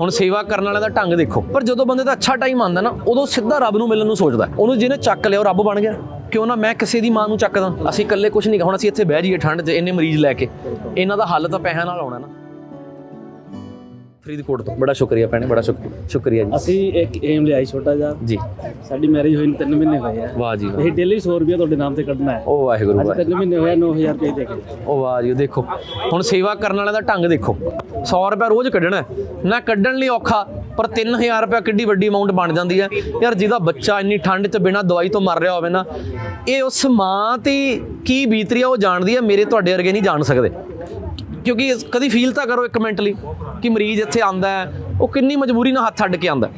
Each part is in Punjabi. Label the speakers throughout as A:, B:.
A: ਹੁਣ ਸੇਵਾ ਕਰਨ ਵਾਲਿਆਂ ਦਾ ਢੰਗ ਦੇਖੋ। ਪਰ ਜਦੋਂ ਬੰਦੇ ਦਾ ਅੱਛਾ ਟਾਈਮ ਆਉਂਦਾ ਨਾ, ਉਦੋਂ ਸਿੱਧਾ ਰੱਬ ਨੂੰ ਮਿਲਣ ਨੂੰ ਸੋਚਦਾ ਉਹਨੂੰ ਜਿਹਨੇ ਚੱਕ ਲਿਆ, ਉਹ ਰੱਬ ਬਣ ਗਿਆ। ਕਿਉਂ ਨਾ ਮੈਂ ਕਿਸੇ ਦੀ ਮਾਂ ਨੂੰ ਚੱਕਦਾ? ਅਸੀਂ ਇਕੱਲੇ ਕੁਝ ਨਹੀਂ ਹੁਣ ਅਸੀਂ ਇੱਥੇ ਬਹਿ ਜਾਈਏ ਠੰਡ 'ਚ, ਇੰਨੇ ਮਰੀਜ਼ ਲੈ ਕੇ। ਇਹਨਾਂ ਦਾ ਹੱਲ ਤਾਂ ਪੈਸਿਆਂ ਨਾਲ ਆਉਣਾ ਨਾ। ਫਰੀਦਕੋਟ ਤੋਂ। ਬੜਾ ਸ਼ੁਕਰੀਆ ਭੈਣੇ ਬੜਾ ਸ਼ੁਕ- ਸ਼ੁਕਰੀਆ ਜੀ।
B: ਅਸੀਂ ਇੱਕ ਏਮ ਲਿਆਈ ਛੋਟਾ ਜਿਹਾ।
A: ਜੀ।
B: ਸਾਡੀ ਮੈਰਿਜ ਹੋਈ ਨੂੰ 3 ਮਹੀਨੇ ਹੋਏ ਆ।
A: ਵਾਹ ਜੀ ਵਾਹ।
B: ਅਸੀਂ ਡੇਲੀ 100 ਰੁਪਏ ਤੁਹਾਡੇ ਨਾਮ ਤੇ ਕੱਢਣਾ ਹੈ।
A: ਉਹ ਵਾਹਿਗੁਰੂ ਵਾਹਿਗੁਰੂ
B: 3 ਮਹੀਨੇ ਹੋਏ 9000 ਰੁਪਏ ਦੇ ਕੇ।
A: ਉਹ ਵਾਹ ਜੀ ਦੇਖੋ ਹੁਣ ਸੇਵਾ ਕਰਨ ਵਾਲਿਆਂ ਦਾ ਢੰਗ ਦੇਖੋ। 100 ਰੁਪਏ ਰੋਜ਼ ਕੱਢਣਾ। ਨਾ ਕੱਢਣ ਲਈ ਔਖਾ ਪਰ 3000 ਰੁਪਏ ਕਿੱਡੀ ਵੱਡੀ ਅਮਾਉਂਟ ਬਣ ਜਾਂਦੀ ਹੈ। ਯਾਰ ਜਿਹਦਾ ਬੱਚਾ ਇੰਨੀ ਠੰਡ 'ਚ ਬਿਨਾਂ ਦਵਾਈ ਤੋਂ ਮਰ ਰਿਹਾ ਹੋਵੇ ਨਾ ਇਹ ਉਸ ਮਾਂ ਤੇ ਕੀ ਬੀਤ ਰਹੀ ਆ ਉਹ ਜਾਣਦੀ ਹੈ ਮੇਰੇ ਤੁਹਾਡੇ ਵਰਗੇ ਨਹੀਂ ਜਾਣ ਸਕਦੇ। ਕਿਉਂਕਿ ਕਦੀ ਫੀਲ ਤਾਂ ਕਰੋ ਇੱਕ ਮਿੰਟ ਲਈ ਕਿ ਮਰੀਜ਼ ਇੱਥੇ ਆਂਦਾ ਹੈ ਉਹ ਕਿੰਨੀ ਮਜਬੂਰੀ ਨਾਲ ਹੱਥ ਛੱਡ ਕੇ ਆਂਦਾ।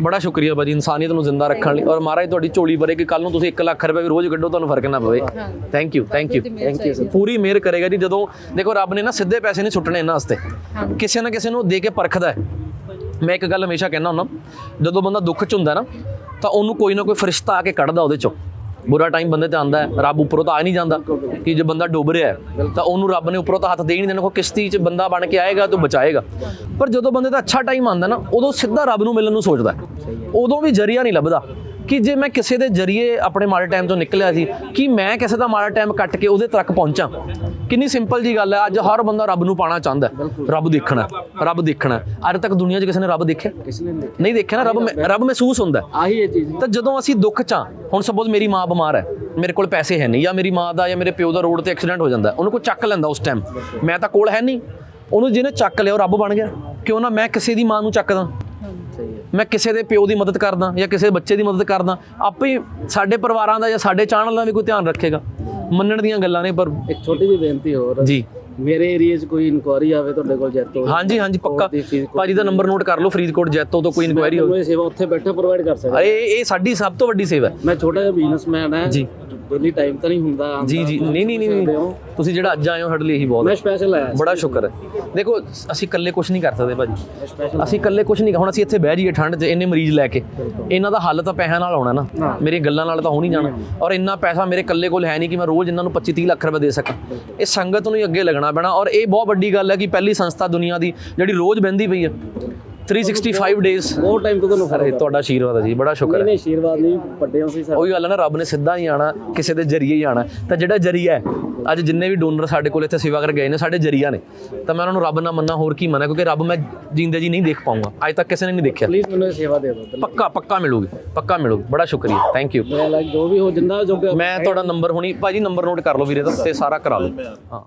A: ਬੜਾ ਸ਼ੁਕਰੀਆ ਬਾਜੀ ਇਨਸਾਨੀਅਤ ਨੂੰ ਜ਼ਿੰਦਾ ਰੱਖਣ ਲਈ। ਔਰ ਮਹਾਰਾਜ ਤੁਹਾਡੀ ਝੋਲੀ ਭਰੇ ਕਿ ਕੱਲ ਨੂੰ ਤੁਸੀਂ 1 ਲੱਖ ਰੁਪਏ ਵੀ ਰੋਜ਼ ਕੱਢੋ ਤੁਹਾਨੂੰ ਫ਼ਰਕ ਨਾ ਪਵੇ। Thank you thank you thank you ਪੂਰੀ ਮਿਹਰ ਕਰੇਗਾ ਜੀ। ਜਦੋਂ ਦੇਖੋ ਰੱਬ ਨੇ ਨਾ ਸਿੱਧੇ ਪੈਸੇ ਨਹੀਂ ਸੁੱਟਣੇ ਇਹਨਾਂ ਵਾਸਤੇ। ਕਿਸੇ ਨਾ ਕਿਸੇ ਨੂੰ ਦੇ ਕੇ ਪਰਖਦਾ ਹੈ। ਮੈਂ ਇੱਕ ਗੱਲ ਹਮੇਸ਼ਾ ਕਹਿੰਦਾ ਹੁੰਦਾ ਜਦੋਂ ਬੰਦਾ ਦੁੱਖ ਚ ਹੁੰਦਾ ਨਾ ਤਾਂ ਉਹਨੂੰ ਕੋਈ ਨਾ ਕੋਈ ਫਰਿਸ਼ਤਾ ਆ ਕੇ ਕੱਢਦਾ ਉਹਦੇ ਚੋਂ। ਬੁਰਾ ਟਾਈਮ ਬੰਦੇ ਤੇ ਆਂਦਾ ਹੈ, ਰੱਬ ਉੱਪਰੋਂ ਤਾਂ ਆ ਨਹੀਂ ਜਾਂਦਾ ਕਿ ਜੇ ਬੰਦਾ ਡੁੱਬ ਰਿਹਾ ਤਾਂ ਉਹਨੂੰ ਰੱਬ ਨੇ ਉੱਪਰੋਂ ਤਾਂ ਹੱਥ ਦੇ ਹੀ ਨਹੀਂ ਦੇਣਾ ਕੋ ਕਿਸ਼ਤੀ 'ਚ ਬੰਦਾ ਬਣ ਕੇ ਆਏਗਾ ਤੇ ਬਚਾਏਗਾ। ਪਰ ਜਦੋਂ ਬੰਦੇ ਦਾ ਅੱਛਾ ਟਾਈਮ ਆਂਦਾ ਨਾ, ਉਦੋਂ ਸਿੱਧਾ ਰੱਬ ਨੂੰ ਮਿਲਣ ਨੂੰ ਸੋਚਦਾ ਉਦੋਂ ਵੀ ਜਰੀਆ ਨਹੀਂ ਲੱਭਦਾ। ਕਿ ਜੇ ਮੈਂ ਕਿਸੇ ਦੇ ਜਰੀਏ ਆਪਣੇ ਮਾੜੇ ਟਾਈਮ ਤੋਂ ਨਿਕਲਿਆ ਸੀ ਕਿ ਮੈਂ ਕਿਸੇ ਦਾ ਮਾੜਾ ਟਾਈਮ ਕੱਟ ਕੇ ਉਹਦੇ ਤੱਕ ਪਹੁੰਚਾਂ? ਕਿੰਨੀ ਸਿੰਪਲ ਜੀ ਗੱਲ ਹੈ ਅੱਜ ਹਰ ਬੰਦਾ ਰੱਬ ਨੂੰ ਪਾਣਾ ਚਾਹੁੰਦਾ ਹੈ। ਰੱਬ ਦੇਖਣਾ ਰੱਬ ਦੇਖਣਾ। ਅੱਜ ਤੱਕ ਦੁਨੀਆ 'ਚ ਕਿਸੇ ਨੇ ਰੱਬ ਦੇਖਿਆ?
B: ਕਿਸ ਨੇ ਦੇਖਿਆ।
A: ਨਹੀਂ ਦੇਖਿਆ ਨਾ ਰੱਬ ਰੱਬ ਮਹਿਸੂਸ ਹੁੰਦਾ।
B: ਆਹੀ ਇਹ ਚੀਜ਼
A: ਤਾਂ ਜਦੋਂ ਅਸੀਂ ਦੁੱਖ ਚ ਹੁਣ ਸਪੋਜ਼ ਮੇਰੀ ਮਾਂ ਬਿਮਾਰ ਹੈ ਮੇਰੇ ਕੋਲ ਪੈਸੇ ਹੈ ਨਹੀਂ ਜਾਂ ਮੇਰੀ ਮਾਂ ਦਾ ਜਾਂ ਮੇਰੇ ਪਿਓ ਦਾ ਰੋਡ ਤੇ ਐਕਸੀਡੈਂਟ ਹੋ ਜਾਂਦਾ ਉਹਨੂੰ ਕੋਈ ਚੱਕ ਲੈਂਦਾ ਉਸ ਟਾਈਮ ਮੈਂ ਤਾਂ ਕੋਲ ਹੈ ਨਹੀਂ। ਉਹਨੂੰ ਜਿਹਨੇ ਚੱਕ ਲਿਆ ਉਹ ਰੱਬ ਬਣ ਗਿਆ। ਕਿਉਂ ਨਾ ਮੈਂ ਕਿਸੇ ਦੀ ਮਾਂ ਨੂੰ ਚੱਕਦਾ? ਮੈਂ ਕਿਸੇ ਦੇ ਪਿਓ ਦੀ ਮਦਦ ਕਰਦਾ ਜਾਂ ਕਿਸੇ ਬੱਚੇ ਦੀ ਮਦਦ ਕਰਦਾ ਆਪੇ ਸਾਡੇ ਪਰਿਵਾਰਾਂ ਦਾ ਜਾਂ ਸਾਡੇ ਚਾਹਣ ਦਾ ਵੀ ਕੋਈ ਧਿਆਨ ਰੱਖੇਗਾ। ਮੰਨਣ ਦੀਆਂ ਗੱਲਾਂ ਨੇ ਪਰ
B: ਇੱਕ ਛੋਟੀ ਜਿਹੀ ਬੇਨਤੀ ਹੋਰ।
A: ਜੀ।
B: ਮੇਰੇ ਏਰੀਆ 'ਚ ਕੋਈ ਇਨਕੁਆਰੀ ਆਵੇ ਤੁਹਾਡੇ ਕੋਲ ਜੈਤੋ
A: ਹਾਂਜੀ ਹਾਂਜੀ ਪੱਕਾ। ਭਾਜੀ ਦਾ ਨੰਬਰ ਨੋਟ ਕਰ ਲਓ ਫਰੀਦਕੋਟ ਜੈਤੋ ਤੋਂ ਕੋਈ ਇਨਕੁਆਇਰੀ ਹੋਵੇ।
B: ਸੇਵਾ ਉੱਥੇ ਬੈਠੇ ਪ੍ਰੋਵਾਈਡ ਕਰ ਸਕਦਾ।
A: ਅਰੇ ਇਹ ਇਹ ਸਾਡੀ ਸਭ ਤੋਂ ਵੱਡੀ ਸੇਵਾ ਹੈ।
B: ਮੈਂ ਛੋਟਾ ਜਿਹਾ ਬਿਜ਼ਨਸਮੈਨ ਹੈ।
A: ਜੀ।
B: ਡੇਲੀ ਟਾਈਮ ਤਾਂ ਨਹੀਂ ਹੁੰਦਾ
A: ਜੀ। ਜੀ। ਨਹੀਂ ਨਹੀਂ ਨਹੀਂ। ਤੁਸੀਂ ਜਿਹੜਾ ਅੱਜ ਆਏ ਹੋ ਸਾਡੇ ਲਈ ਇਹੀ ਬਹੁਤ ਹੈ।
B: ਮੈਂ ਸਪੈਸ਼ਲ ਆਇਆ
A: ਬੜਾ ਸ਼ੁਕਰ ਹੈ। ਦੇਖੋ ਅਸੀਂ ਇਕੱਲੇ ਕੁਝ ਨਹੀਂ ਕਰ ਸਕਦੇ ਭਾਜੀ।
B: ਸਪੈਸ਼ਲ
A: ਅਸੀਂ ਇਕੱਲੇ ਕੁਝ ਨਹੀਂ ਹੁਣ ਅਸੀਂ ਇੱਥੇ ਬਹਿ ਜਾਈਏ ਠੰਡ 'ਚ ਇੰਨੇ ਮਰੀਜ਼ ਲੈ ਕੇ। ਇਹਨਾਂ ਦਾ ਹੱਲ ਤਾਂ ਪੈਸਿਆਂ ਨਾਲ ਆਉਣਾ ਨਾ। ਮੇਰੀ ਗੱਲਾਂ ਨਾਲ ਤਾਂ ਹੋ ਨਹੀਂ ਜਾਣਾ। ਔਰ ਇੰਨਾ ਪੈਸਾ ਮੇਰੇ ਇਕੱਲੇ ਕੋਲ ਹੈ ਨਹੀਂ ਕਿ ਮੈਂ ਰੋਜ਼ ਇਹਨਾਂ ਨੂੰ 25 30 ਲੱਖ ਰੁਪਏ ਦੇ ਸਕਾਂ। ਇਹ ਸੰਗਤ ਨੂੰ ਹੀ ਅੱਗੇ ਲੱਗਣਾ ਪੈਣਾ। ਔਰ ਇਹ ਬਹੁਤ ਵੱਡੀ ਗੱਲ ਹੈ ਕਿ ਪਹਿਲੀ ਸੰਸਥਾ ਦੁਨੀਆ ਦੀ ਜਿਹੜੀ ਰੋਜ਼ ਬਹਿੰਦੀ ਪਈ ਹੈ 365 ਡੇਜ਼
B: ਬਹੁਤ ਟਾਈਮ ਤੋਂ ਤੁਹਾਨੂੰ
A: ਅਰੇ ਤੁਹਾਡਾ ਆਸ਼ੀਰਵਾਦ ਹੈ ਜੀ ਬੜਾ ਸ਼ੁਕਰ ਹੈ।
B: ਨਹੀਂ ਆਸ਼ੀਰਵਾਦ ਨਹੀਂ ਵੱਡੇ ਹੋ ਸੀ ਸਰ
A: ਉਹੀ ਗੱਲ ਹੈ ਨਾ ਰੱਬ ਨੇ ਸਿੱਧਾ ਹੀ ਆਣਾ ਕਿਸੇ ਦੇ ਜਰੀਏ ਹੀ ਆਣਾ। ਤਾਂ ਜਿਹੜਾ ਜਰੀਆ ਹੈ ਅੱਜ ਜਿੰਨੇ ਵੀ ਡੋਨਰ ਸਾਡੇ ਕੋਲ ਇੱਥੇ ਸੇਵਾ ਕਰ ਗਏ ਨੇ ਸਾਡੇ ਜਰੀਆ ਨੇ। ਤਾਂ ਮੈਂ ਉਹਨਾਂ ਨੂੰ ਰੱਬ ਨਾ ਮੰਨਾ ਹੋਰ ਕੀ ਮੰਨਾਂ ਕਿਉਂਕਿ ਰੱਬ ਮੈਂ ਜਿੰਦੇ ਜੀ ਨਹੀਂ ਦੇਖ ਪਾਉਂਗਾ। ਅੱਜ ਤੱਕ ਕਿਸੇ ਨੇ ਨਹੀਂ ਦੇਖਿਆ।
B: ਪਲੀਜ਼ ਮੈਨੂੰ ਇਹ ਸੇਵਾ ਦੇ ਦਿਓ
A: ਪੱਕਾ ਪੱਕਾ ਮਿਲੂਗੀ ਪੱਕਾ ਮਿਲੂਗੀ। ਬੜਾ ਸ਼ੁਕਰੀਆ ਥੈਂਕ ਯੂ
B: ਮੈਂ ਲਾਈਕ ਜੋ ਵੀ ਹੋ ਜਿੰਦਾ ਜੋ
A: ਮੈਂ ਤੁਹਾਡਾ ਨੰਬਰ ਹੁਣੀ ਭਾਜੀ ਨੰਬਰ ਨੋਟ ਕਰ ਲਓ ਵੀਰੇ ਦਾ ਤੇ ਸਾਰਾ ਕਰਾ ਲਓ। ਹਾਂ।